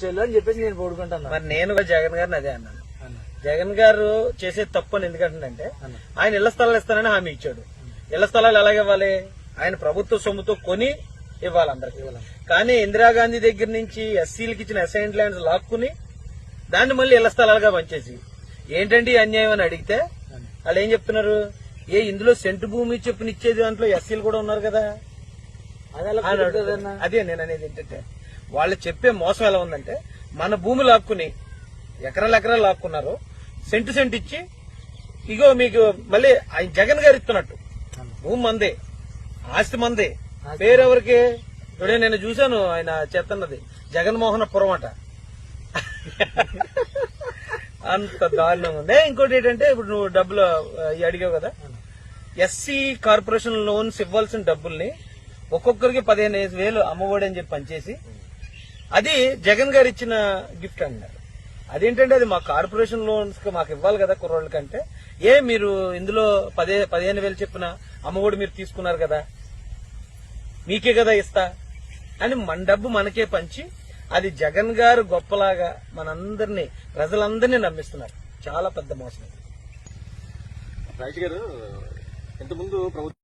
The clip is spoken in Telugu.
పిచ్చోళ్ళు అని చెప్పేసి నేను పడుకుంటాను మరి నేను కూడా జగన్ గారిని అదే అన్నాను. జగన్ గారు చేసే తప్పు అని ఎందుకంటే. ఆయన ఇళ్ళ స్థలాలు ఇస్తానని హామీ ఇచ్చాడు. ఇళ్ళ స్థలాలు ఎలాగ ఇవ్వాలి ఆయన ప్రభుత్వ సొమ్ముతో కొని ఇవ్వాలి అందరికి. కానీ ఇందిరాగాంధీ దగ్గర నుంచి ఎస్సీలకు ఇచ్చిన అసైన్ ల్యాండ్స్ లాక్కుని దాన్ని మళ్ళీ ఇళ్ళ స్థలాలుగా పంచేసి ఏంటండి అన్యాయం అని అడిగితే వాళ్ళు ఏం చెప్తున్నారు? ఏ ఇందులో సెంటు భూమి చెప్పుని ఇచ్చే దాంట్లో ఎస్సీలు కూడా ఉన్నారు కదా. అదే నేను అనేది ఏంటంటే వాళ్ళు చెప్పే మోసం ఎలా ఉందంటే మన భూమి లాక్కుని ఎకరాలు ఎకరాలు లాక్కున్నారు సెంటు సెంటు ఇచ్చి ఇగో మీకు మళ్ళీ ఆయన జగన్ గారు ఇస్తున్నట్టు. భూమి మందే ఆస్తి మందే. పేరెవరికి ఇప్పుడే నేను చూశాను ఆయన చెత్తన్నది జగన్మోహన పురం అట అంత దారుణంగా ఉంది. ఇంకోటి ఏంటంటే ఇప్పుడు నువ్వు డబ్బులు అడిగావు కదా. ఎస్సీ కార్పొరేషన్ లోన్స్ ఇవ్వాల్సిన డబ్బుల్ని ఒక్కొక్కరికి పదిహేను వేలు అమ్మఒడి అని చెప్పి పనిచేసి అది జగన్ గారు ఇచ్చిన గిఫ్ట్ అన్నారు. అదేంటంటే అది మా కార్పొరేషన్ లోన్స్ మాకు ఇవ్వాలి కదా కుర్రోళ్ళకంటే ఏ మీరు ఇందులో పదే పదిహేను వేలు చెప్పిన అమ్మఒడి మీరు తీసుకున్నారు కదా. మీకే కదా ఇస్తా. అని మన డబ్బు మనకే పంచి అది జగన్ గారు గొప్పలాగా మనందరినీ ప్రజలందరినీ నమ్మిస్తున్నారు. చాలా పెద్ద మోసం. రాజు గారు ఇంతకుముందు ప్రభుత్వం